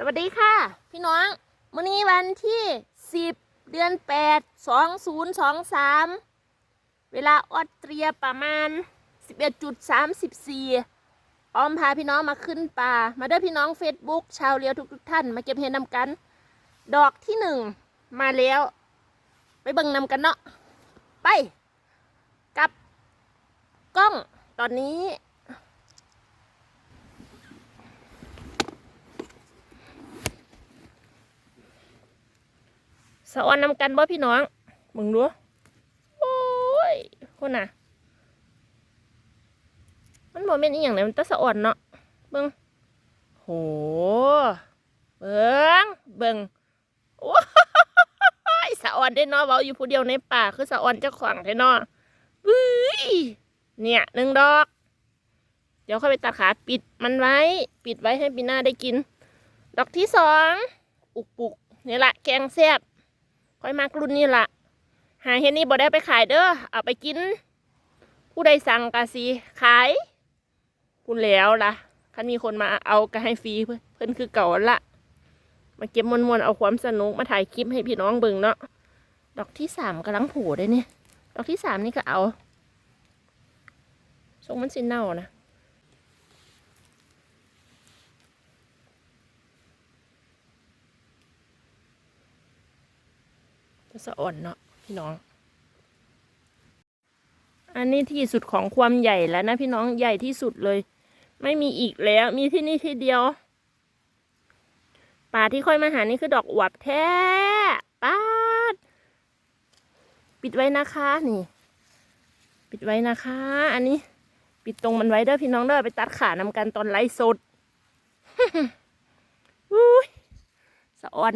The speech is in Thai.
สวัสดีค่ะ พี่น้องมื้อนี้วันที่ 10 เดือน 8 2023 เวลาออสเตรียประมาณ 11.34ออมพาพี่น้องมาขึ้นป่า มาด้อพี่น้อง Facebook ชาวเลียวทุกๆท่าน มาเก็บเห็ดนำกัน ดอกที่หนึ่งมาแล้ว ไปเบิ่งนำกันเนาะไป กับกล้องตอนนี้ สะออนนำกันบ่พี่น้องมึงดูโอ้ยคนน่ะ มันบ่เป็นอีหยังเลยมันตะสะออนเนาะเบิ่งโหเบิ่งเบิ่งโอ้ยสะออนได้เนาะเว้าอยู่ผู้เดียวในป่าคือสะออนเจ้าของแท้เนาะบื้ยเนี่ยหนึ่งดอก เดี๋ยวค่อยไปตัดขาปิดมันไว้ ปิดไว้ให้ปีหน้าได้กิน ดอกที่สองอุกปุกนี่ละแกงแซ่บ ค่อยมากรุ่นนี่ละหาเห็นนี่บ่ได้ไปขายเด้อเอาไปกิน ผู้ใดสั่งกะสีขายพูนแล้วล่ะคันมีคนมาเอาก็ให้ฟรีเพิ่นเพิ่นคือเก่าละมาเก็บมวนๆเอาความสนุกมาถ่ายคลิปให้พี่น้องเบิ่งเนาะดอกที่สามกำลังผล่ได้เนี่ยดอกที่สามนี่ก็เอาทรงมันสิเน่านะ จะสะอ่อนเนาะพี่น้อง อันนี้ที่สุดของความใหญ่แล้วนะพี่น้องใหญ่ที่สุดเลย ไม่มีอีกแล้ว มีที่นี่ที่เดียว ป่าที่ค่อยมาหานี่คือดอกอวบแท้ป้าด ปิดไว้นะคะนี่ ปิดไว้นะคะ อันนี้ ปิดตรงมันไว้เด้อพี่น้องเด้อไปตัดขานำกันตอนไลฟ์สดอุ้ยสะออน